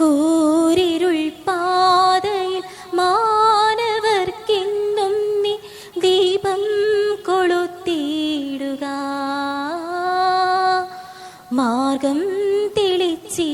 കൂരിരുൾ പാതയിൽ മാനവർക്കിന്നും നീ ദീപം കൊളുത്തിയിടുക. മാർഗം തെളിച്ചീ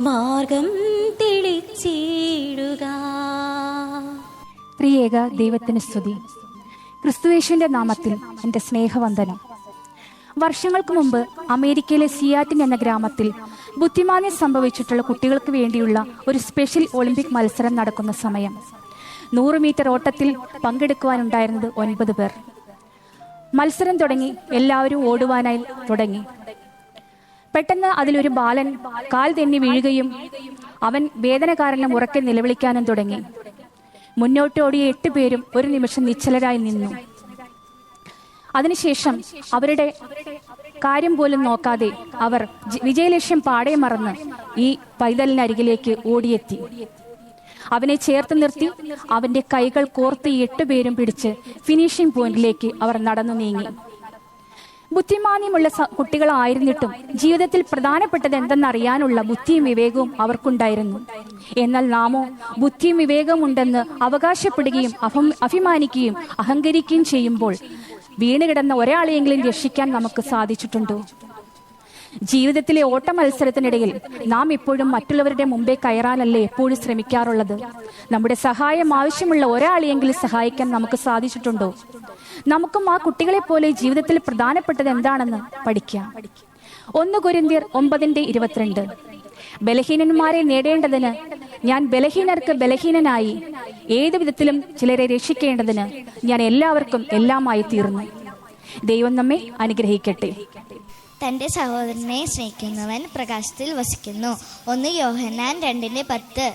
മാർഗം തെളിച്ചിടുക. പ്രിയേക ദൈവത്തിന് സ്തുതി. ക്രിസ്തുവേശുവിന്റെ നാമത്തിൽ എന്റെ സ്നേഹവന്ദനം. വർഷങ്ങൾക്ക് മുമ്പ് അമേരിക്കയിലെ സിയാറ്റിൻ എന്ന ഗ്രാമത്തിൽ ബുദ്ധിമാന്യം സംഭവിച്ചിട്ടുള്ള കുട്ടികൾക്ക് വേണ്ടിയുള്ള ഒരു സ്പെഷ്യൽ ഒളിമ്പിക് മത്സരം നടക്കുന്ന സമയം. നൂറ് മീറ്റർ ഓട്ടത്തിൽ പങ്കെടുക്കുവാനുണ്ടായിരുന്നത് ഒൻപത് പേർ. മത്സരം തുടങ്ങി എല്ലാവരും ഓടുവാനായി തുടങ്ങി. പെട്ടെന്ന് അതിലൊരു ബാലൻ കാൽ തെന്നി വീഴുകയും അവൻ വേദന കാരണം ഉറക്കെ നിലവിളിക്കാനും തുടങ്ങി. മുന്നോട്ടോടിയ എട്ട് പേരും ഒരു നിമിഷം നിശ്ചലരായി നിന്നു. അതിനുശേഷം അവരുടെ കാര്യം പോലും നോക്കാതെ അവർ വിജയലക്ഷ്യം പാടെ മറന്ന് ഈ പൈതലിനരികിലേക്ക് ഓടിയെത്തി. അവനെ ചേർത്ത് നിർത്തി അവന്റെ കൈകൾ കോർത്ത് എട്ടുപേരും പിടിച്ച് ഫിനിഷിംഗ് പോയിന്റിലേക്ക് അവർ നടന്നു നീങ്ങി. ബുദ്ധിമാന്യമുള്ള കുട്ടികളായിരുന്നിട്ടും ജീവിതത്തിൽ പ്രധാനപ്പെട്ടത് എന്തെന്നറിയാനുള്ള ബുദ്ധിയും വിവേകവും അവർക്കുണ്ടായിരുന്നു. എന്നാൽ നാമോ ബുദ്ധിയും വിവേകമുണ്ടെന്ന് അവകാശപ്പെടുകയും അഭം- അഭിമാനിക്കുകയും അഹങ്കരിക്കുകയും ചെയ്യുമ്പോൾ വീണുകിടന്ന ഒരാളെയെങ്കിലും രക്ഷിക്കാൻ നമുക്ക് സാധിച്ചിട്ടുണ്ടോ? ജീവിതത്തിലെ ഓട്ട മത്സരത്തിനിടയിൽ നാം ഇപ്പോഴും മറ്റുള്ളവരുടെ മുമ്പേ കയറാനല്ലേ എപ്പോഴും ശ്രമിക്കാറുള്ളത്? നമ്മുടെ സഹായം ആവശ്യമുള്ള ഒരാളെയെങ്കിലും സഹായിക്കാൻ നമുക്ക് സാധിച്ചിട്ടുണ്ടോ? നമുക്കും ആ കുട്ടികളെ പോലെ ജീവിതത്തിൽ പ്രധാനപ്പെട്ടത് എന്താണെന്ന് പഠിക്കാം. ഒന്ന് കുരിന്തിയർ ഒമ്പതിന്റെ ഇരുപത്തിരണ്ട്. ബലഹീനന്മാരെ നേടേണ്ടതിന് ഞാൻ ബലഹീനർക്ക് ബലഹീനനായി ഏതു വിധത്തിലും ചിലരെ രക്ഷിക്കേണ്ടതിന് ഞാൻ എല്ലാവർക്കും എല്ലാമായി തീർന്നു ദൈവം നമ്മെ അനുഗ്രഹിക്കട്ടെ. തന്റെ സഹോദരനെ സ്നേഹിക്കുന്നവൻ പ്രകാശത്തിൽ വസിക്കുന്നു. ഒന്ന് യോഹന്നാൻ രണ്ടിന്റെ പത്ത്.